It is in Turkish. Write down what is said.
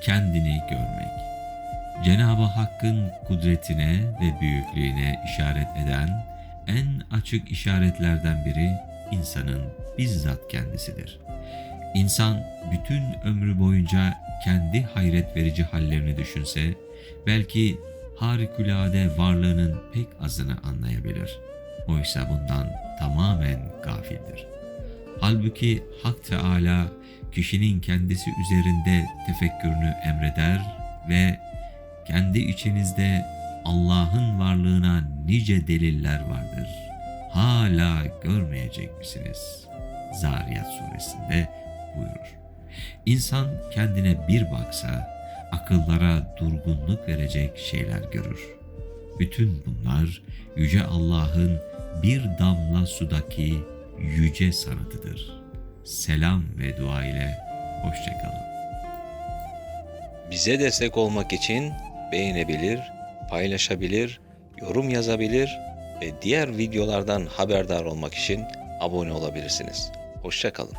kendini görmek. Cenab-ı Hakk'ın kudretine ve büyüklüğüne işaret eden en açık işaretlerden biri insanın bizzat kendisidir. İnsan bütün ömrü boyunca kendi hayret verici hallerini düşünse belki harikulade varlığının pek azını anlayabilir. Oysa bundan tamamen gafildir. Halbuki Hak Teala kişinin kendisi üzerinde tefekkürünü emreder ve kendi içinizde Allah'ın varlığına nice deliller vardır. Hala görmeyecek misiniz? Zariyat suresinde buyurur. İnsan kendine bir baksa akıllara durgunluk verecek şeyler görür. Bütün bunlar Yüce Allah'ın bir damla sudaki yüce sanatıdır. Selam ve dua ile hoşçakalın. Bize destek olmak için beğenebilir, paylaşabilir, yorum yazabilir ve diğer videolardan haberdar olmak için abone olabilirsiniz. Hoşçakalın.